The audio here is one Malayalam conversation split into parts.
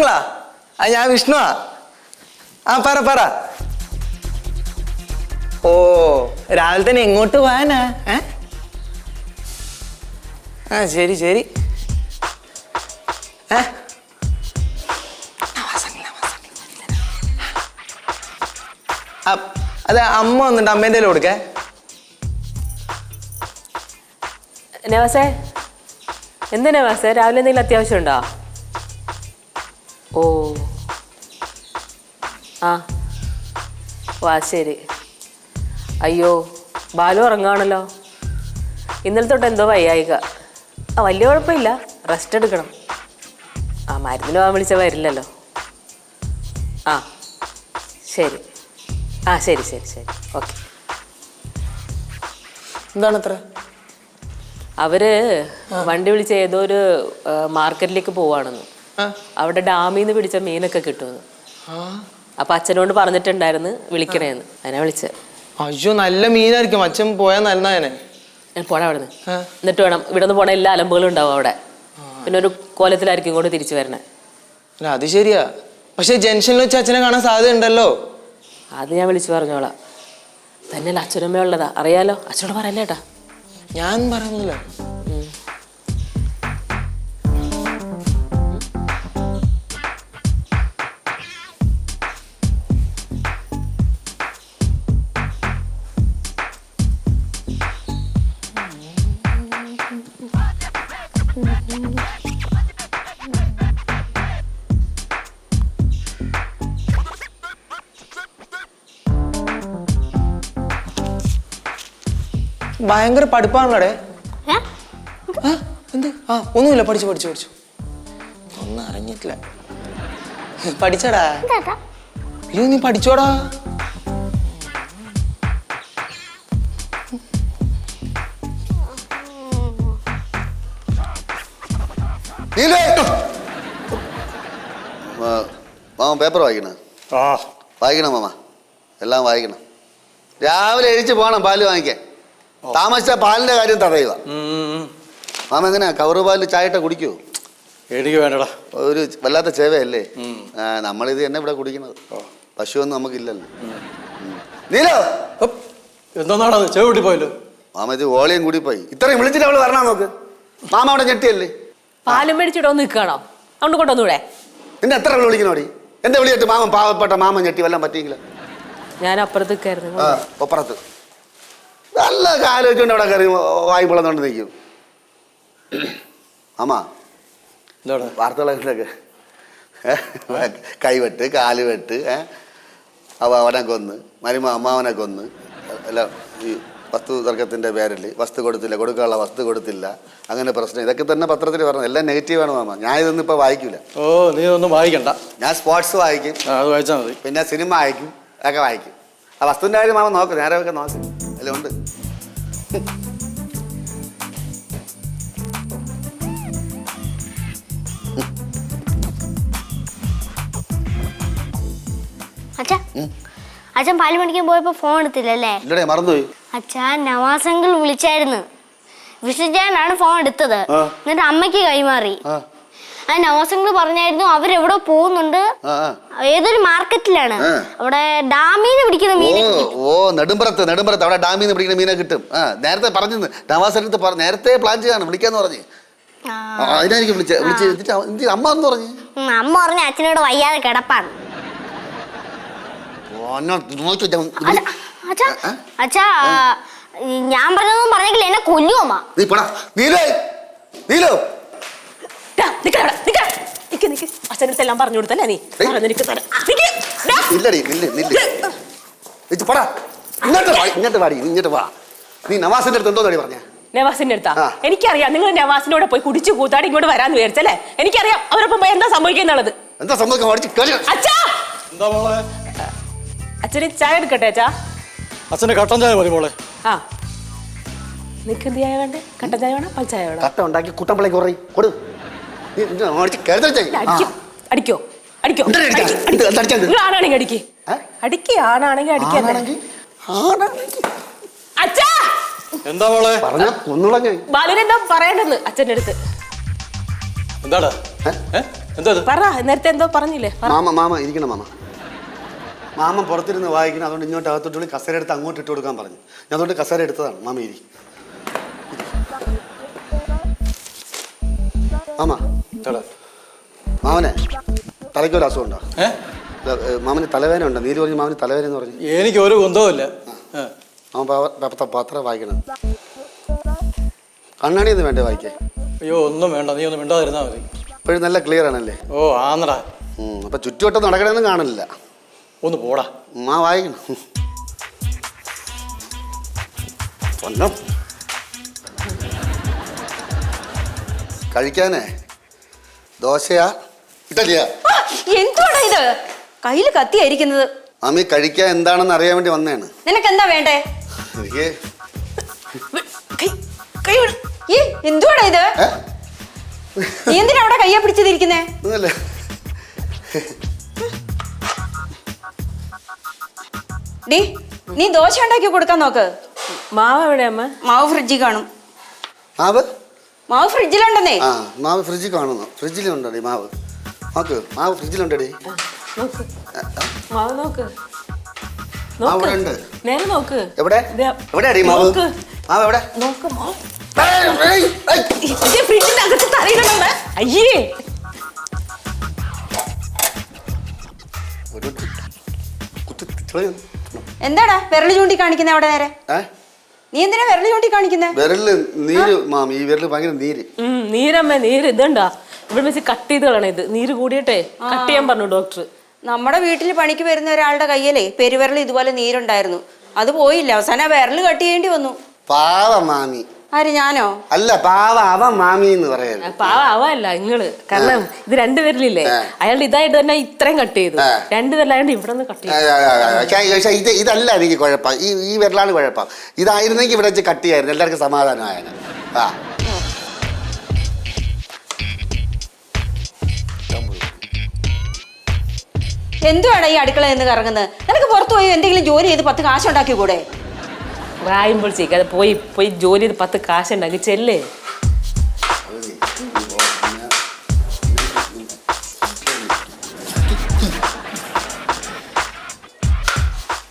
ഹലോ ആ ഞാൻ വിഷ്ണുവാ. ആ പറ പറ. ഓ രാവിലെ തന്നെ എങ്ങോട്ട് പോകാനാ? ഏ? ആ ശരി ശരി. ഏ. അതെ അമ്മ വന്നിട്ട് അമ്മേന്റെ കൊടുക്കേ. നവാസേ എന്താ നവാസേ? രാവിലെ എന്തെങ്കിലും അത്യാവശ്യം ഉണ്ടോ? ഓ. ആ. വാ ശരി. അയ്യോ ബാലു ഉറങ്ങുകയാണല്ലോ ഇന്നലെ തൊട്ട് എന്തോ വയ്യായിക. ആ വലിയ കുഴപ്പമില്ല. റെസ്റ്റ് എടുക്കണം. ആ മരുന്നിന് പോകാൻ വിളിച്ചാൽ വരില്ലല്ലോ. ആ ശരി. ആ ശരി ശരി ശരി. ഓക്കെ. എന്താണ് അത്ര അവർ വണ്ടി വിളിച്ച് ഏതോ ഒരു മാർക്കറ്റിലേക്ക് പോവാണെന്ന്. അവിടെ ഡാമിൽ നിന്ന് പിടിച്ച മീനൊക്കെ കിട്ടുമെന്ന് അപ്പൊ അച്ഛനോട് പറഞ്ഞിട്ടുണ്ടായിരുന്നു വിളിക്കണേന്ന്. അതിനെ വിളിച്ചത് അയ്യോ നല്ല മീനായിരിക്കും. അച്ഛൻ പോയാൽ നല്ലതായനെ പോടാ അവിടെ നിന്ന്. എന്നിട്ട് വേണം. ഇവിടെ നിന്ന് പോണ എല്ലാ അലമ്പുകളും ഉണ്ടാവും അവിടെ. പിന്നെ ഒരു കോലത്തിലായിരിക്കും ഇങ്ങോട്ട് തിരിച്ചു വരണേ. അല്ല അത് ശരിയാ. പക്ഷെ ജംഗ്ഷനിൽ വെച്ച് അച്ഛനെ കാണാൻ സാധ്യത ഉണ്ടല്ലോ അത് ഞാൻ വിളിച്ചു പറഞ്ഞോളാം. തന്നെയല്ല അച്ഛനമ്മ ഉള്ളതാ. അറിയാലോ? അച്ഛനോട് പറയല്ലേട്ടാ ഞാൻ പറയുന്നില്ല. ഭയങ്കര പഠിപ്പാണല്ലോ ആ എന്ത്? ആ ഒന്നുമില്ല പഠിച്ചു പഠിച്ചു പഠിച്ചു. ഒന്നും അറിഞ്ഞിട്ടില്ല. പഠിച്ചടാ. അയ്യോ നീ പഠിച്ചോടാ. Mama paper വായിക്കണ? ആ. വായിക്കണം മാമ? എല്ലാം വായിക്കണം. രാവിലെ എഴുതിച്ച് പോകണം പാൽ വാങ്ങിക്കാൻ. താമസിച്ച പാലിന്റെ കാര്യം തടയുക. മാമ എങ്ങനെയാ? കവറ് പാലിൽ ചായട്ട കുടിക്കൂ എനിക്ക് വേണ്ടടാ. ഒരു വല്ലാത്ത ചേവയല്ലേ? നമ്മളിത് തന്നെ ഇവിടെ കുടിക്കുന്നത്. പശുവൊന്നും നമുക്കില്ലല്ലോ. നീലോ? എന്തോന്നാടാ ചെവിട്ടി പോയല്ലോ. മാമ ഇത് ഓളിയും കൂടി പോയി. ഇത്രയും വിളിച്ചിട്ട് അവൾ വരണ നോക്ക് മാമ അവിടെ ഞെട്ടിയല്ലേ? പാലും മേടിച്ചിട്ട് ഒന്ന് നിൽക്കണോ? അതുകൊണ്ട് കൊണ്ടുവന്നൂടെ? നിന്നെ എത്ര വിളി വിളിക്കണോടി എന്റെ വിളിയിട്ട് മാമൻ പാവപ്പെട്ട മാമൻ ഞെട്ടി വല്ലതും പറ്റിയെങ്കിലോ. ഞാൻ അപ്പുറത്ത് നിൽക്കായിരുന്നു. ആ ഒപ്പുറത്ത്. നല്ല കാലോചിച്ചുകൊണ്ട് അവിടെ കയറി വായി പിളന്നുകൊണ്ട് നിൽക്കും ആമാ എന്താണ് വാർത്തകളൊക്കെ കൈവെട്ട് കാൽ വെട്ട് ഏ അവ അവനെ കൊന്ന് മരുമ അമ്മാവനെ കൊന്ന് അല്ല ഈ വസ്തു തർക്കത്തിന്റെ പേരിൽ വസ്തു കൊടുത്തില്ല കൊടുക്കാനുള്ള വസ്തു കൊടുത്തില്ല അങ്ങനെ പ്രശ്നം. ഇതൊക്കെ തന്നെ പത്രത്തിൽ പറഞ്ഞു എല്ലാം നെഗറ്റീവാണ് മാമ. ഞാൻ ഇതൊന്നും ഇപ്പോൾ വായിക്കില്ല ഓ നീ ഒന്നും വായിക്കണ്ട. ഞാൻ സ്പോർട്സ് വായിക്കും. അത് വായിച്ചാൽ മതി. പിന്നെ സിനിമ വായിക്കും അതൊക്കെ വായിക്കും. ആ വസ്തുവിന്റെ കാര്യം മാമ നോക്ക് നേരമൊക്കെ നോക്ക്. അതിലുണ്ട് ഉണ്ട്. അച്ഛാ. അച്ഛൻ പാൽ മണിക്കാൻ പോയപ്പോ ഫോൺ എടുത്തില്ലല്ലേ ഇല്ലടേ മറന്നുപോയി. അച്ഛാ നവാസങ്കിൾ വിളിച്ചായിരുന്നു. വിശ്വജാനാണ് ഫോൺ എടുത്തത്. എന്നിട്ട് അമ്മയ്ക്ക് കൈമാറി. ആ നവാസങ്ങൾ പറഞ്ഞായിരുന്നു അവരെവിടെ പോകുന്നുണ്ട്. ഏതൊരു മാർക്കറ്റിലാണ്. അവിടെ ഡാമീന്ന് പിടിക്കുന്ന മീൻ ഓ നെടുമ്പറത്ത് നെടുമ്പറത്ത്. അവിടെ ഡാമീന്ന് പിടിക്കുന്ന മീനെ കിട്ടും. ആ നേരത്തെ പറഞ്ഞു നവാസടുത്ത് പറ നേരത്തെ പ്ലാൻ ചെയ്താണ് വിളിക്കാന്ന് പറഞ്ഞു. അതിനായിരിക്കും വിളിച്ച വിളിച്ച് അമ്മ എന്ന് പറഞ്ഞു? അമ്മ പറഞ്ഞ അച്ഛനോട് വയ്യാതെ കിടപ്പാണ് അച്ഛാ, ഞാൻ പറഞ്ഞതൊന്നും പറഞ്ഞെങ്കിൽ എന്നെ കൊല്ലുമ്മ നീ പോടാ. നീലേ. നീലോ ഡാ, നിക്കടാ, നിക്കടാ. നിക്ക്, നിക്ക്. അച്ഛനടുത്ത് എല്ലാം പറഞ്ഞു കൊടുത്തല്ലേ നീ? തരാം. ഇല്ലടി നില്ല് നില്ല്. ഇജ്ജ് പോടാ. ഇങ്ങോട്ട് വാ ഇങ്ങോട്ട് വാടി ഇങ്ങോട്ട് വാ. നീ നവാസിന്റെ അടുത്ത് എന്തോ പറഞ്ഞ? നവാസിന്റെ അടുത്താ? എനിക്കറിയാം നിങ്ങൾ നവാസിനോട് പോയി കുടിച്ചു കൂത്താടി ഇങ്ങോട്ട് വരാന്ന് വിചാരിച്ചല്ലേ? എനിക്കറിയാം അവരൊപ്പം പോയി എന്താ സംഭവിക്കുന്നുള്ളത്? എന്താ അച്ഛന് ചായ എടുക്കട്ടെ അച്ഛാ? അച്ഛന് കട്ടൻ ചായ മതി മോളെ. ആ. നിനക്ക് എന്ത് ചായ വേണ്ടേ? കട്ടൻ ചായ വേണോ? പൽ ചായ വേണോ? കട്ട ഉണ്ടാക്കി കുട്ടമ്പളേക്ക് കുറയും കൊടു. അടിക്കും. അടിക്കോ. ആണാണെങ്കിൽ ആണാണെങ്കിൽ അച്ഛാ! എന്താ മോളെ? പറഞ്ഞ ഒന്നുളഞ്ഞ ബാലുനെന്താ പറയണ്ടെന്ന് അച്ഛന്റെ അടുത്ത്? എന്താടാ? എന്താ പറ നേരത്തെ എന്തോ പറഞ്ഞില്ലേ? പറ. മാമ മാമ ഇരിക്കണം മാമ. മാമ പുറത്തിരുന്ന് വായിക്കണം അതുകൊണ്ട് ഇങ്ങോട്ട് അകത്തോട്ട് വിളി കസേര എടുത്ത് അങ്ങോട്ട് ഇട്ട് കൊടുക്കാൻ പറഞ്ഞു. ഞാൻ അതുകൊണ്ട് കസേര എടുത്തതാണ്. മാമ ഇരി. മാമ എന്താടാ തലയ്ക്ക് ഒരു അസുഖം ഉണ്ടോ മാമന് തലവേദന ഉണ്ടോ നീര് പറഞ്ഞു മാമന് തലവേദന എന്ന് പറഞ്ഞു. എനിക്ക് ഒരു ഗുന്തവുമില്ല അവൻ പത്രം വായിക്കണം. കണ്ണാടി ഒന്നും വേണ്ടേ വായിക്കേ അയ്യോ ഒന്നും വേണ്ട. നീ ഒന്നും മിണ്ടാതിരുന്നാ മതി. ഇപ്പോഴും നല്ല ക്ലിയർ ആണല്ലേ? ഓ ആന്നടാ. അപ്പൊ ചുറ്റുവട്ടം നടക്കണമെന്നും കാണില്ല ഒന്ന് പോടാ. മാ വായിക്കണം. കഴിക്കാനേ? ദോശയാ? ഇഡലിയാ എന്തുവാടാ ഇത്? കയ്യിൽ കത്തിയായിരിക്കുന്നത്. മാമി കഴിക്കാൻ എന്താണെന്ന് അറിയാൻ വേണ്ടി വന്നതാണ്. നിനക്ക് എന്താ വേണ്ടേ എനിക്ക് കൈ- കൈ എന്തുവാടാ ഇത്? നീ എന്തിനാ അവിടെ കയ്യെ പിടിച്ചതിരിക്കുന്നേ? ഒന്നുമില്ല. ഡി നീ ദോശ ഉണ്ടാക്കി കൊടുക്കാൻ നോക്ക്. മാവ് എവിടെ അമ്മ? മാവ് ഫ്രിഡ്ജിൽ കാണും. മാവ്? മാവ് ഫ്രിഡ്ജിലുണ്ടെന്നേ. ആ മാവ് ഫ്രിഡ്ജിൽ കാണുന്നു. ഫ്രിഡ്ജിലുണ്ടടി മാവ്. നോക്ക് മാവ് ഫ്രിഡ്ജിലുണ്ടടി. മാവ് നോക്ക്. മാവ് നോക്ക് ഉണ്ട്. നേരെ നോക്ക്. എവിടെ? മാവ്? നോക്ക്. മാവ് എവിടെ? നോക്ക് മാവ്. അയ്യേ. എന്താടാ വിരൽ ചൂണ്ടി കാണിക്കുന്നേ അവിടെ നേരെ? നീ എന്തിനാ വിരൽ ചൂണ്ടി കാണിക്കുന്നേ? വിരലിൽ നീര് മാമി ഈ വിരൽ ഭയങ്കര നീര്. നീരമ്മ നീര് ഇതുണ്ടാ? ഇവിടെ വെച്ച് കട്ട് ചെയ്ത് കളയണം ഇത്. നീര് കൂടിയിട്ടെ കട്ട് ചെയ്യാൻ പറഞ്ഞു ഡോക്ടർ നമ്മുടെ വീട്ടിൽ പണിക്ക് വരുന്ന ഒരാളുടെ കയ്യിലേ പെരുവിരൽ ഇതുപോലെ നീരുണ്ടായിരുന്നു. അത് പോയില്ല. അവസാനം ആ വിരൽ കട്ട് ചെയ്യേണ്ടി വന്നു. പാവ മാമി. ആര് ഞാനോ? അല്ല പാവ അവൻ മാമി എന്ന് പറയുന്നത് പാവ അവല്ല നിങ്ങൾ കാരണം ഇത് രണ്ടുപേരിലില്ലേ. അയാളുടെ ഇതായിട്ട് തന്നെ ഇത്രയും കട്ട് ചെയ്തു. ആ. രണ്ടുപേരിലായോണ്ട് ഇവിടെ നിന്ന് കട്ട് ചെയ്തു ഇത് ഇതല്ല എനിക്ക് കുഴപ്പം. ഈ ഈ വിരലാണ് കുഴപ്പം. ഇതായിരുന്നെങ്കിൽ ഇവിടെ വെച്ച് കട്ട് ചെയ്യായിരുന്നു. എല്ലാവർക്കും സമാധാനമായേനെ. ആ. എന്തുവാടാ ഈ അടുക്കള നിന്ന് കറങ്ങുന്നത്? നിനക്ക് പുറത്തു പോയി എന്തെങ്കിലും ജോലി ചെയ്ത് പത്ത് കാശ് ഉണ്ടാക്കി കൂടെ വായുമ്പോൾ ചെയ്യിക്കാതെ പോയി പോയി ജോലി ചെയ്ത് പത്ത് കാശുണ്ടാക്കി. ചെല്ലേ.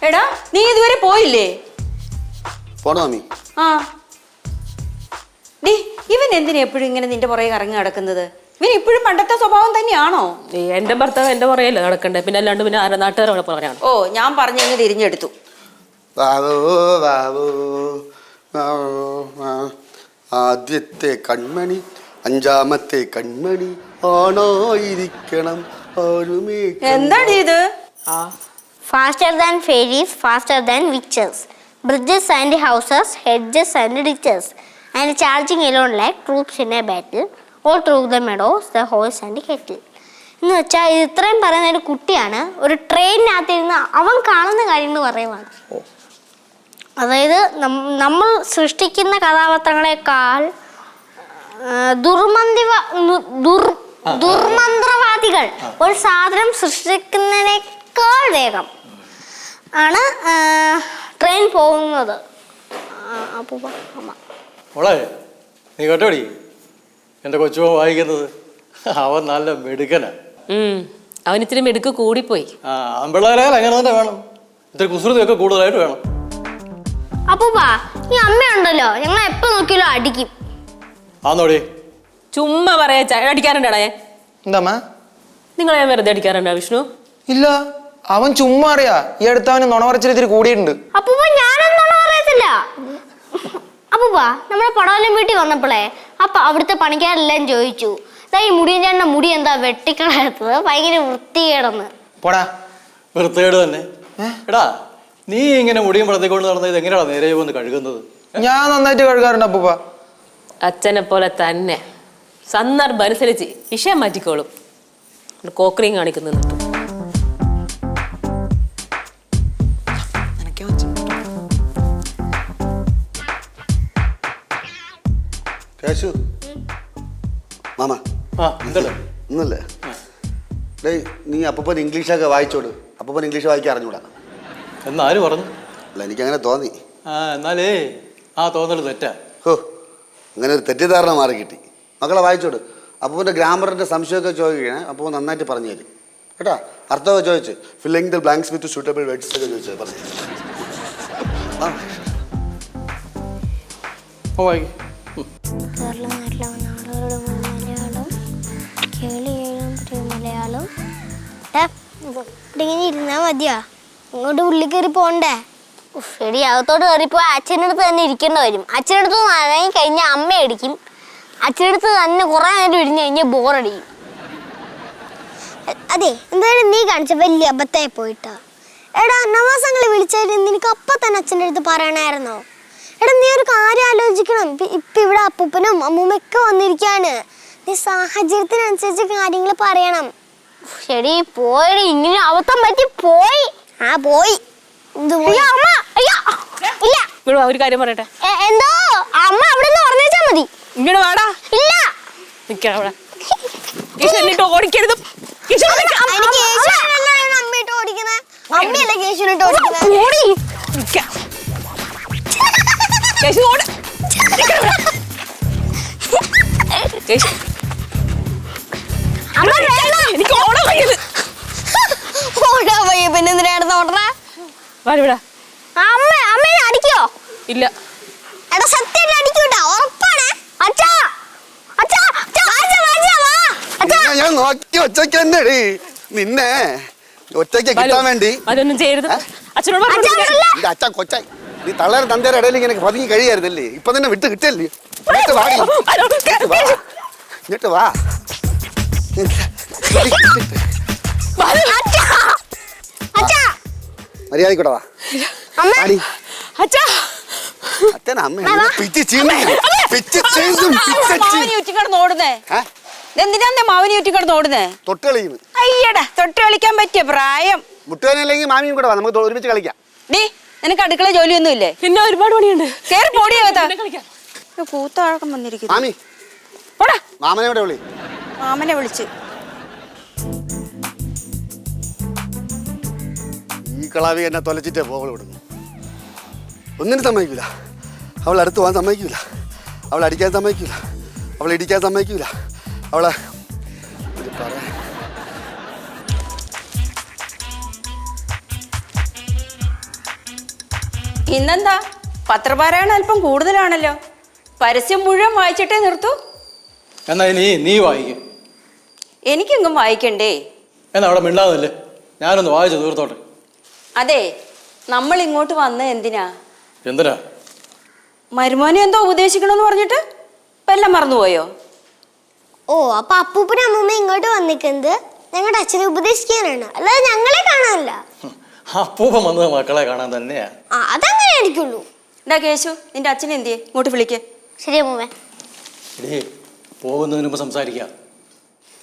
എടാ നീ ഇതുവരെ പോയില്ലേ? പോണോ ആ. ഡി ഇവൻ എന്തിനാ എപ്പോഴും ഇങ്ങനെ നിന്റെ പുറകെ ഇറങ്ങി നടക്കുന്നത്? ഇവൻ ഇപ്പോഴും പണ്ടത്തെ സ്വഭാവം തന്നെയാണോ? എന്റെ ഭർത്താവ് എന്റെ പുറകെയല്ലേ നടക്കണ്ടേ? പിന്നെ അല്ലാണ്ട് പിന്നെ ആരാ നാട്ടുകാരോടെ പറയാണ് ഓ ഞാൻ പറഞ്ഞു തിരിഞ്ഞെടുത്തു. ആദ്യത്തെ കൺമണി അഞ്ചാമത്തെ കൺമണി. ഓണോ ഇരിക്കണം എന്താണ് ഇത്? Faster than fairies faster than വിക്ചേഴ്സ് bridges and houses hedges and ditches and charging along like troops in a battle all through the meadows the horses and cattle എന്ന് വെച്ചാൽ ഇത് ഇത്രയും പറയുന്ന ഒരു കുട്ടിയാണ്. ഒരു ട്രെയിനിനകത്ത് ഇരുന്ന് അവൻ കാണുന്ന കാര്യങ്ങൾ പറയുവാണ്. അതായത് നമ്മൾ സൃഷ്ടിക്കുന്ന കഥാപാത്രങ്ങളെക്കാൾ ദുർമന്തിവ ദുർ ദുർമന്ത്രവാദികൾ ഒരു സാധനം സൃഷ്ടിക്കുന്നതിനേക്കാൾ വേഗം ആണ് ട്രെയിൻ പോകുന്നത്. മോളെ നീ കേട്ടോടി? എന്റെ കൊച്ചുമോ വായിക്കുന്നത്? അവൻ നല്ല മെടുക്കന. അവൻ ഇത്തിരി മെടുക്ക് കൂടിപ്പോയി. ആ അങ്ങനെ തന്നെ വേണം. ഇത്തിരി കുസൃതിയൊക്കെ കൂടുതലായിട്ട് വേണം. അപ്പൂപ്പ ഈ അമ്മയുണ്ടല്ലോ. ഞങ്ങൾ എപ്പോ നോക്കിയാലും അടിക്കും. ആന്നോടി. ചുമ്മാ പറയാ ച- അടിക്കാറുണ്ടാടേ എന്താ നിങ്ങളെ ഞാൻ വെറുതെ അടിക്കാറുണ്ടോ വിഷ്ണു? ഇല്ല അവൻ ചുമ്മാ അറിയാ. ഈ അടുത്ത് അവന് നുണ പറച്ചിൽ കൂടിയിട്ടുണ്ട്. അപ്പൂപ്പ ഞാനൊന്നും പറയത്തില്ല. അപ്പൂപ്പാ നമ്മുടെ പടവലം വീട്ടിൽ വന്നപ്പോളേ അപ്പൊ അവിടുത്തെ പണിക്കാരെല്ലാം ചോദിച്ചു. ഈ മുടിയൻ ചേട്ടന്റെ മുടി എന്താ വെട്ടിക്കളയത്തത്? ഭയങ്കര വൃത്തികേടെന്ന്. പോടാ. വൃത്തികേട് തന്നെ. എടാ നീ ഇങ്ങനെ മുടിയും പ്രതികൊണ്ട് നടന്നത് എങ്ങനെയാണ് എങ്ങനെയാ നേരെ വന്ന് കഴുകുന്നത്? ഞാൻ നന്നായിട്ട് കഴുകാറുണ്ട് അപ്പൂപ്പ. അച്ഛനെ പോലെ തന്നെ. സന്ദർഭം അനുസരിച്ച് വിഷയം മാറ്റിക്കോളും. കോക്കറിയും കാണിക്കുന്നു. കേശു. മാമ. ആ എന്തല്ലേ ഒന്നുമില്ല ഡേയ് നീ അപ്പൻ ഇംഗ്ലീഷൊക്കെ വായിച്ചോട്. അപ്പൻ ഇംഗ്ലീഷ് വായിക്കാൻ അറിഞ്ഞൂടാ. എന്നാര് പറഞ്ഞു? അല്ല എനിക്ക് അങ്ങനെ തോന്നി. ആ എന്നാലേ ആ തോന്നൽ തെറ്റാ. ഹോ അങ്ങനെ ഒരു തെറ്റിദ്ധാരണ മാറി കിട്ടി മക്കളെ വായിച്ചോട്. അപ്പൂന്റെ ഗ്രാമറിന്റെ സംശയമൊക്കെ ചോദിക്കണേ അപ്പോൾ നന്നായിട്ട് പറഞ്ഞു തരും. കേട്ടോ? അർത്ഥമൊക്കെ ചോദിച്ചു. Filling the blanks with suitable words ഒക്കെ ചോദിച്ചു പറഞ്ഞു വായിക്കും. കേരളം നാടുകളുടെ മലയാളം. കേളിയേഴും മലയാളം മതിയോ? ഇങ്ങോട്ട് ഉള്ളിൽ കയറി പോണ്ടേ? ശരി അകത്തോട്ട് കയറിപ്പോ അച്ഛന്റെ അടുത്ത് തന്നെ ഇരിക്കേണ്ട വരും. അച്ഛന്റെ അടുത്ത് വഴങ്ങി കഴിഞ്ഞാൽ അമ്മ അടിക്കും അച്ഛന്റെ അടുത്ത് തന്നെ കുറേ നേരം ഇരിഞ്ഞു കഴിഞ്ഞാൽ ബോറടിക്കും അതെ എന്തായാലും നീ കാണിച്ച വലിയ അബദ്ധമായി പോയിട്ടോ. എടാ നവാസങ്ങൾ വിളിച്ചായിരുന്നു. നിനക്ക് അപ്പ തന്നെ അച്ഛന്റെ അടുത്ത് പറയണായിരുന്നോ? എടാ നീ ഒരു കാര്യം ആലോചിക്കണം. ഇപ്പ- ഇപ്പൊ ഇവിടെ അപ്പൂപ്പനും അമ്മൂമ്മയൊക്കെ വന്നിരിക്കാണ്. നീ സാഹചര്യത്തിനനുസരിച്ച് കാര്യങ്ങൾ പറയണം. ശരി പോയി ഇങ്ങനെ അബദ്ധം പറ്റി പോയി. ആ പോയി? അമ്മ അയ്യോ. ഇല്ല. ഇവിടെ വാ, ഒരു കാര്യം പറയട്ടെ. എ- എന്തോ? അമ്മ അവിടെ നിന്ന് പറഞ്ഞാ മതി. ഇങ്ങോട്ട് വാടാ. ഇല്ല. നിൽക്കണം അവിടെ. എന്നിട്ട് ഓടിക്കരുത്. നിൽക്ക. അമ്മയിട്ട് അമ്മയല്ലേ കേശുവിനിട്ട് ഓടി. നിൽക്ക. ഓട്. നിൽക്കണം ഇവിടെ. കേശു അമ്മ വേണം എനിക്ക് ഓടാൻ പോയി? പിന്നെ എന്തിനായിരുന്നു ഓടണ? വാടിവിടാ അമ്മ അമ്മേനെ അടിക്കോ? ഇല്ല. എടാ സത്യം അടിക്കൂട്ടാ. ഉറപ്പാണ്. അച്ഛാ അച്ഛാ ഞാൻ നോക്കി ഒറ്റയ്ക്ക് എന്നടി നിന്നെ ഒറ്റയ്ക്ക് കിട്ടാൻ വേണ്ടി. അതൊന്നും ചെയ്യരുത്. അച്ഛനോട്. നിന്റെ അച്ഛൻ കൊച്ചായി നീ തള്ളേരെ തന്തേരെ ഇടയിൽ ഇങ്ങനെ പതുങ്ങി കഴിയായിരുന്നല്ലേ ഇപ്പൊ തന്നെ വിട്ട് കിട്ടല്ലേ എന്നിട്ട് വാടി. ഇങ്ങോട്ട് വാ. മര്യാദക്കൂടെ പിച്ച് മാവിനി ചീന്തും ഉറ്റിക്കിടന്ന് ഓടുന്നേ. എന്തിനാ മാവിനി ഉറ്റിക്കിടന്ന് ഓടുന്നേ? തൊട്ട് കളിക്കുന്നു. അയ്യടാ തൊട്ട് കളിക്കാൻ പറ്റിയ പ്രായം. മുട്ടുവേനല്ലെങ്കിൽ മാമിയും കൂടെ നമുക്ക് ഒരുമിച്ച് കളിക്കാം. ഡീ നിനക്ക് അടുക്കള ജോലിയൊന്നും ഇല്ലേ? പിന്നെ ഒരുപാട് പണിയുണ്ട്. കേറി പോടിയകത്താ കൂത്താഴക്കം വന്നിരിക്കുന്നു. മാമനെ വിളി. മാമനെ വിളിച്ച്. കളാവി എന്നെ തൊലച്ചിട്ടേ പോകൾ വിടുന്നു ഒന്നിനും സമ്മതിക്കില്ല അവൾ അടുത്ത് പോകാൻ സമ്മതിക്കില്ല അവൾ അടിക്കാൻ സമ്മതിക്കില്ല അവൾ ഇടിക്കാൻ സമ്മതിക്കില്ല അവളെ പറയാൻ. ഇന്നെന്താ? പത്രപാരായണം അല്പം കൂടുതലാണല്ലോ. പരസ്യം മുഴുവൻ വായിച്ചിട്ടേ നിർത്തൂ. എന്നാ നീ നീ വായിക്കും. എനിക്കെങ്കും വായിക്കണ്ടേ? എന്നാ അവിടെ മിണ്ടാതല്ലേ? ഞാനൊന്ന് വായിച്ചു തീർത്തോട്ടെ. അതെ നമ്മൾ ഇങ്ങോട്ട് വന്ന എന്തിനാ? എന്തിനാ? മരുമോനെ എന്തോ ഉപദേശിക്കണമെന്ന് പറഞ്ഞിട്ട് എല്ലാം മറന്നുപോയോ? ഓ അപ്പൊ അപ്പൂപ്പനും അമ്മൂമ്മ ഇങ്ങോട്ട് വന്നിക്കുന്നത് ഞങ്ങളുടെ അച്ഛനെ ഉപദേശിക്കാനാണ്. അല്ലാതെ ഞങ്ങളെ കാണാനല്ല. അപ്പൂപ്പൻ വന്നത് മക്കളെ കാണാൻ തന്നെയാ. അതങ്ങനെ ആയിരിക്കുള്ളൂ. എന്താ കേശു നിന്റെ അച്ഛനെ എന്തിയെ? ഇങ്ങോട്ട് വിളിക്കേ. ശരി അമ്മൂമ്മ. പോകുന്നതിന് മുമ്പ് സംസാരിക്കാം.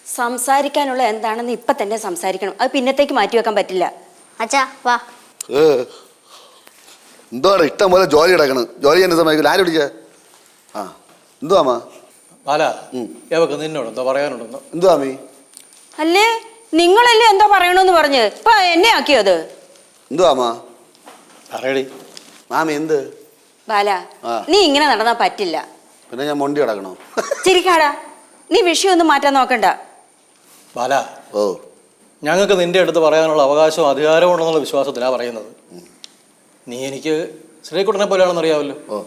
സംസാരിക്കാനുള്ള എന്താണെന്ന് ഇപ്പൊ തന്നെ സംസാരിക്കണം. അത് പിന്നത്തേക്ക് മാറ്റി വെക്കാൻ പറ്റില്ല. അച്ഛാ വാ. ഏ എന്തുവാണ് ഇഷ്ടം പോലെ ജോലി കിടക്കണം. ജോലി ചെയ്യുന്ന സമയത്ത് ആര് പിടിച്ച ആ എന്തുവാ അമ്മ? ബാല എവക്ക് നിന്നോട് എന്തോ പറയാനുണ്ടെന്നോ? എന്തുവാ അമ്മി? അല്ലേ? നിങ്ങളല്ലേ എന്താ പറയണമെന്ന് പറഞ്ഞത് ഇപ്പൊ എന്നെ ആക്കിയോ അത് എന്തുവാ അമ്മ? പറയടി. മാമി എന്ത്? ബാല ആ. നീ ഇങ്ങനെ നടന്നാ പറ്റില്ല. പിന്നെ ഞാൻ മൊണ്ടി കിടക്കണോ? ചിരിക്കാടാ. നീ വിഷയം ഒന്ന് മാറ്റാൻ നോക്കണ്ട. ബാല ഓ. ഞങ്ങൾക്ക് നിന്റെ അടുത്ത് പറയാനുള്ള അവകാശവും അധികാരവും ഉണ്ടെന്നുള്ള വിശ്വാസത്തിലാണ് പറയുന്നത്. നീ എനിക്ക് ശ്രീകുട്ടനെ പോലെയാണെന്ന് അറിയാമല്ലോ ഓ.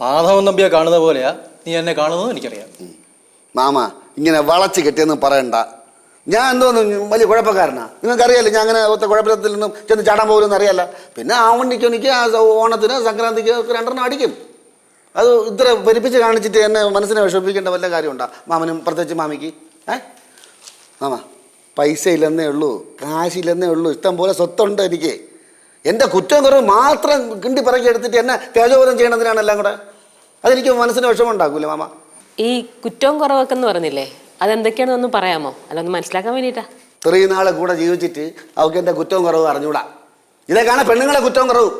മാധവൻ നമ്പിയെ കാണുന്ന പോലെയാ നീ എന്നെ കാണുന്നത് എനിക്കറിയാം. മാമ ഇങ്ങനെ വളച്ച് കെട്ടിയെന്ന് പറയണ്ട. ഞാൻ എന്തോന്ന് വലിയ കുഴപ്പക്കാരനാ? നിങ്ങൾക്കറിയാലോ ഞാൻ അങ്ങനെ ഒത്ത കുഴപ്പത്തിൽ നിന്നും ചെന്ന് ചാടാൻ പോകുമെന്ന് അറിയാല്ല പിന്നെ ആ വണ്ടിക്ക് എനിക്ക് ആ സ- ഓണത്തിന് സംക്രാന്തിക്ക് രണ്ടെണ്ണം അടിക്കും. അത് ഇത്ര പെരുപ്പിച്ച് കാണിച്ചിട്ട് എന്നെ മനസ്സിനെ വിഷമിപ്പിക്കേണ്ട വല്ല കാര്യമുണ്ടോ? മാമനും പ്രത്യേകിച്ച് മാമിക്ക്. ഏ? മാമ പൈസ ഇല്ലെന്നേ ഉള്ളൂ കാശില്ലെന്നേ ഉള്ളൂ ഇഷ്ടം പോലെ സ്വത്തുണ്ട് എനിക്ക്. എന്റെ കുറ്റം കുറവ് മാത്രം കിണ്ടി പറക്കി എടുത്തിട്ട് എന്നെ തേജോപരം ചെയ്യണതിനാണ് എല്ലാം കൂടെ. അതെനിക്ക് മനസ്സിന് വിഷമം ഉണ്ടാക്കൂല മാമ? ഈ കുറ്റവും കുറവൊക്കെ എന്ന് പറഞ്ഞില്ലേ അതെന്തൊക്കെയാണെന്നൊന്ന് പറയാമോ? അതൊന്ന് മനസ്സിലാക്കാൻ വേണ്ടിയിട്ടാ. ഇത്രയും നാളെ കൂടെ ജീവിച്ചിട്ട് അവൾക്ക് എന്റെ കുറ്റവും കുറവ് അറിഞ്ഞൂടാ. ഇതൊക്കെയാണ് പെണ്ണുങ്ങളെ കുറ്റവും കുറവ്.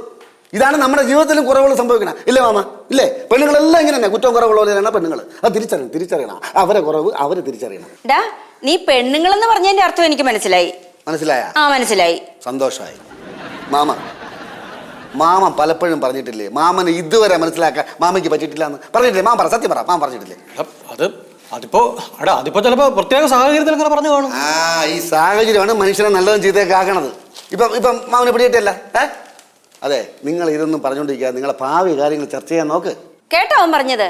ഇതാണ് നമ്മുടെ ജീവിതത്തിലും കുറവുകൾ സംഭവിക്കണം. ഇല്ലേ മാമ? ഇല്ലേ? പെണ്ണുങ്ങളെല്ലാം ഇങ്ങനെ തന്നെ കുറ്റവും കുറവുള്ള പെണ്ണുങ്ങൾ അത് തിരിച്ചറിയണം തിരിച്ചറിയണം. അവരെ കുറവ് അവരെ തിരിച്ചറിയണം. നീ പെണ്ണുങ്ങളെന്ന് പറഞ്ഞതിന്റെ അർത്ഥം എനിക്ക് മനസ്സിലായി. മനസ്സിലായ? ആ മനസ്സിലായി. സന്തോഷമായി. മാമ മാമ പലപ്പോഴും പറഞ്ഞിട്ടില്ലേ മാമന് ഇതുവരെ മനസ്സിലാക്കാൻ മാമയ്ക്ക് പറ്റിയിട്ടില്ല എന്ന് പറഞ്ഞിട്ടില്ലേ? മാമ പറ സത്യം പറ മാമ പറഞ്ഞിട്ടില്ലേ? അത് അതിപ്പോ അടാ അതിപ്പോ ചിലപ്പോ പ്രത്യേക സാഹചര്യത്തിൽ അങ്ങനെ പറഞ്ഞു കാണും. ആ ഈ സാഹചര്യമാണ് മനുഷ്യനെ നല്ലതും ചെയ്തേക്കാക്കണത്. ആക്കണത് ഇപ്പം ഇപ്പം മാമനെ പിടിയിട്ടല്ല ഏ? അതെ നിങ്ങൾ ഇതൊന്നും പറഞ്ഞുകൊണ്ടിരിക്കുക നിങ്ങളെ ഭാവി കാര്യങ്ങൾ ചർച്ച ചെയ്യാൻ നോക്ക്. കേട്ടോ അവൻ പറഞ്ഞത്?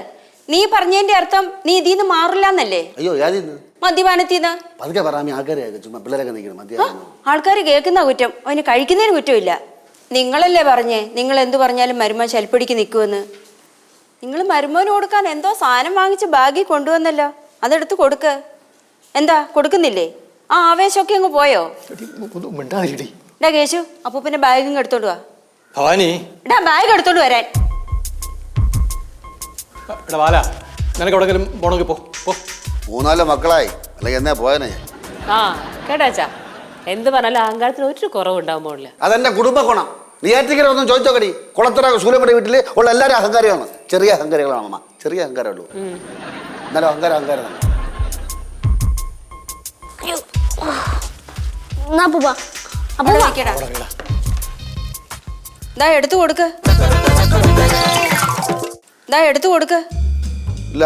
നീ പറഞ്ഞതിന്റെ അർത്ഥം നീ ഇതിന്ന് മാറില്ല എന്നല്ലേ അയ്യോ യാതിന്ന് മദ്യപാനത്തിന്ന്? പതുക്കെ പറയാമി ആൾക്കാരെ ചുമ്മാ പിള്ളേരൊക്കെ നിൽക്കണം മദ്യം ആൾക്കാർ കേൾക്കുന്ന കുറ്റം അവന് കഴിക്കുന്നതിന് കുറ്റമില്ല. നിങ്ങളല്ലേ പറഞ്ഞേ നിങ്ങൾ എന്തു പറഞ്ഞാലും മരുമ ശൽപ്പിടിക്ക് നിൽക്കുമെന്ന് നിങ്ങൾ മരുമോന് കൊടുക്കാൻ എന്തോ സാധനം വാങ്ങിച്ച് ബാഗിൽ കൊണ്ടുവന്നല്ലോ അതെടുത്ത് കൊടുക്ക്. എന്താ കൊടുക്കുന്നില്ലേ? ആ ആവേശമൊക്കെ അങ്ങ് പോയോ? കേശു അപ്പൊ പിന്നെ ബാഗും എടുത്തോണ്ട് വാ. ഭവാനി. ബാഗ് എടുത്തോണ്ട് വരാൻ. എടാ ബാല നിനക്ക് എവിടെങ്കിലും പോണമെങ്കിൽ പോ. പോ. മൂന്നാൽ മക്കളായി. അല്ലെങ്കിൽ എന്നാ പോയനെ? ഞാൻ ആ കേട്ടാച്ചാ എന്ത് പറഞ്ഞാലും അഹങ്കാരത്തിന് ഒരു കുറവുണ്ടാവും മോളിൽ. അതെന്റെ കുടുംബ ഗുണം. നെയ്യാറ്റിക്കര ഒന്നും ചോദിച്ചോക്കടി. കുളത്തറ സൂര്യപ്പടി വീട്ടിൽ ഉള്ള എല്ലാവരും അഹങ്കാരികളാണ്. ചെറിയ അഹങ്കാരികളാണ് അമ്മ. ചെറിയ അഹങ്കാരമുള്ളൂ. എന്നാലും അഹങ്കാരം അഹങ്കാരം തന്നെ എന്നാ പൂപ്പ അപ്പൊ എടുത്തു കൊടുക്ക്. ദാ എടുത്തു കൊടുക്ക്. ഇല്ല.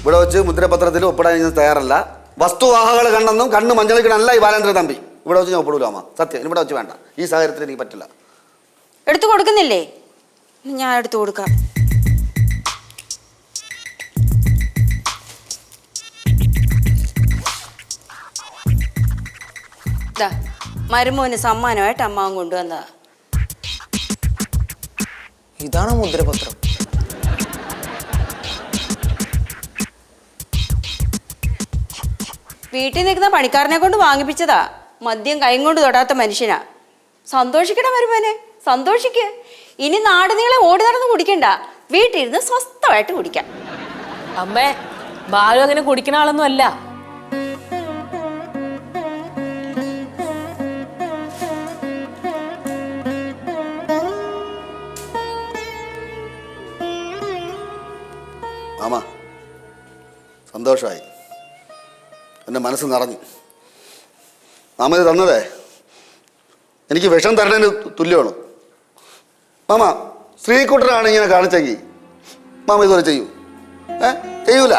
ഇവിടെ വെച്ച് മുദ്രപത്രത്തിൽ ഒപ്പിടാൻ ഞാൻ തയ്യാറല്ല. വസ്തുവാഹകൾ കണ്ടെന്നും കണ്ണ് മഞ്ഞളിക്കണല്ല ഈ ബാലേന്ദ്ര തമ്പി. ഇവിടെ വെച്ച് ഞാൻ ഒപ്പിടൂല അമ്മ. സത്യം ഇവിടെ വെച്ച് വേണ്ട. ഈ സാഹചര്യത്തിൽ എനിക്ക് പറ്റില്ല. എടുത്തു കൊടുക്കുന്നില്ലേ? ഞാൻ എടുത്തു കൊടുക്കാം. ദാ, മരുമോന് സമ്മാനമായിട്ട് അമ്മാവൻ കൊണ്ടുവന്നതാ. ഇതാണ് മുദ്രപത്രം. വീട്ടിൽ നിൽക്കുന്ന പണിക്കാരനെ കൊണ്ട് വാങ്ങിപ്പിച്ചതാ. മദ്യം കൈയും കൊണ്ട് തൊടാത്ത മനുഷ്യനാ. സന്തോഷിക്കണം വരുമോനെ സന്തോഷിക്ക്. ഇനി നാട് നീളെ ഓടി നടന്ന് കുടിക്കണ്ട. വീട്ടിലിരുന്ന് സ്വസ്ഥമായിട്ട് കുടിക്കാം. അമ്മേ ബാലു അങ്ങനെ കുടിക്കുന്ന ആളൊന്നും അല്ല. മാമ സന്തോഷമായി. എന്റെ മനസ്സ് നിറഞ്ഞു. മാമ ഇത് തന്നതേ. എനിക്ക് വിഷം തരണതിന് തുല്യമാണ്. മാമ ശ്രീകുട്ടനാണ് ഇങ്ങനെ കാണിച്ചെങ്കിൽ മാമ ഇതുവരെ ചെയ്യൂ. ഏ ചെയ്യൂല.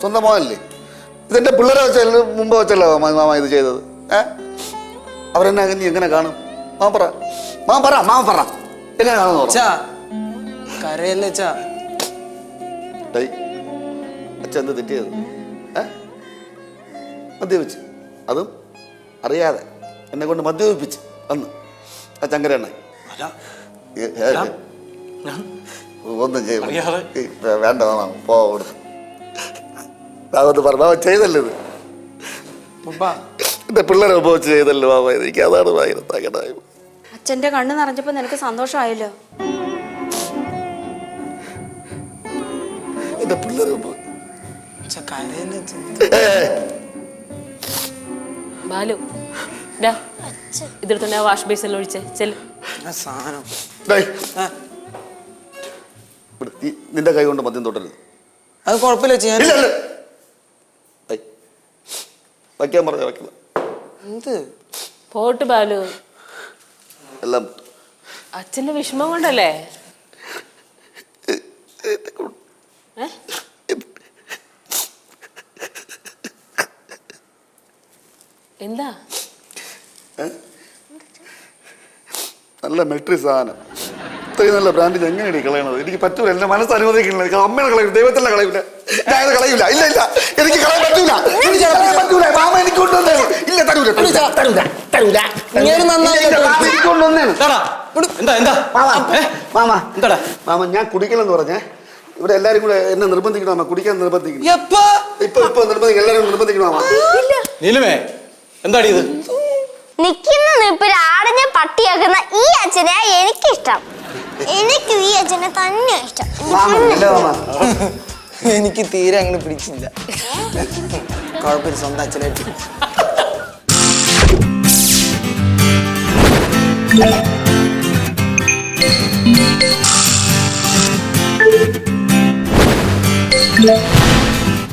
സ്വന്തം മോനല്ലേ. ഇതെന്റെ പിള്ളേരെ വെച്ചല്ല മുമ്പ് വെച്ചല്ലോ മാമ ഇത് ചെയ്തത്. ഏ? അവരെന്നെ അങ്ങനെ എങ്ങനെ കാണും? മാമ പറ. മാമ പറ മാമ പറ. എങ്ങനെ കാണുന്നു കരയല്ലേ അച്ഛൻ എന്ത് തെറ്റിയത്? മദ്യപിച്ച്. അതും അറിയാതെ എന്നെ കൊണ്ട് മദ്യപിപ്പിച്ച് അന്ന് ആ ചങ്കരണ്ണ. ഒന്നും ചെയ്യും വേണ്ട മാമ പോ അവിടുന്ന് അതൊന്ന് പറഞ്ഞു ചെയ്തല്ലോ ഇത്. എന്റെ പിള്ളേരെ ഉപയോഗിച്ച് ചെയ്തല്ലോ മാമ. എനിക്ക് അതാണ് ഭയങ്കര തകടായി അച്ഛന്റെ കണ്ണ് നിറഞ്ഞപ്പോ നിനക്ക് സന്തോഷമായല്ലോ? എന്റെ പിള്ളേരെ ഉപയോഗിച്ച് ബാലു ഡാ ഇതെടുത്തോണ്ട് ആ വാഷ് ബേസിൽ ഒഴിച്ചേ. ചെൽ ആ സാധനം. നിന്റെ കൈ കൊണ്ട് മദ്യം തൊട്ടരുത്. അത് കുഴപ്പമില്ല അച്ഛാ ഇല്ല ഇല്ല. ഡേയ്, വയ്ക്കാൻ പറഞ്ഞ വയ്ക്കുന്നത് എന്ത്? പോട്ട് ബാലു. എല്ലാം. അച്ഛന്റെ വിഷമം കൊണ്ടല്ലേ? എന്താ? നല്ല മിലിറ്ററി സാധനം. ഇത്രയും നല്ല ബ്രാൻഡ് എങ്ങനെയാണ് കളയണത്? എനിക്ക് പറ്റൂല എന്റെ മനസ്സ് അനുവദിക്കുന്നില്ല എനിക്ക് അമ്മയെ കളയില്ല ദൈവത്തിന്റെ കളയില്ല ഞാൻ കളയില്ല കളയൂല. ഇല്ല ഇല്ല. എനിക്ക് കളയാൻ പറ്റൂല. എനിക്ക് കളയാൻ പറ്റൂല. മാമ എനിക്ക് കൊണ്ടുവന്നേ. ഇല്ല തരൂല തരൂല. തരൂല തരൂല ഇങ്ങനെ നന്നായി എനിക്ക് കൊണ്ടുവന്നേണ്. എന്താ എന്താ? മാമ? മാമ. എന്താടാ? മാമ ഞാൻ കുടിക്കണമെന്ന് പറഞ്ഞേ. ഇവിടെ എല്ലാരും കൂടെ എന്നെ നിർബന്ധിക്കണോ കുടിക്കാൻ നിർബന്ധിക്കണം? ഇപ്പൊ ഇപ്പൊ നിർബന്ധിക്കണം. എല്ലാരും നിർബന്ധിക്കണോ നീലുമേ എന്താടി ഇത്? നിൽക്കുന്ന നിൽപ്പിൽ ആടിനെ പട്ടിയാക്കുന്ന ഈ അച്ഛനെ എനിക്കിഷ്ടം. എനിക്ക് ഈ അച്ഛനെ തന്നെ ഇഷ്ടം. എനിക്ക് തീരെ അങ്ങനെ പിടിച്ചില്ല. കുഴപ്പമില്ല സ്വന്തം അച്ഛനെ you.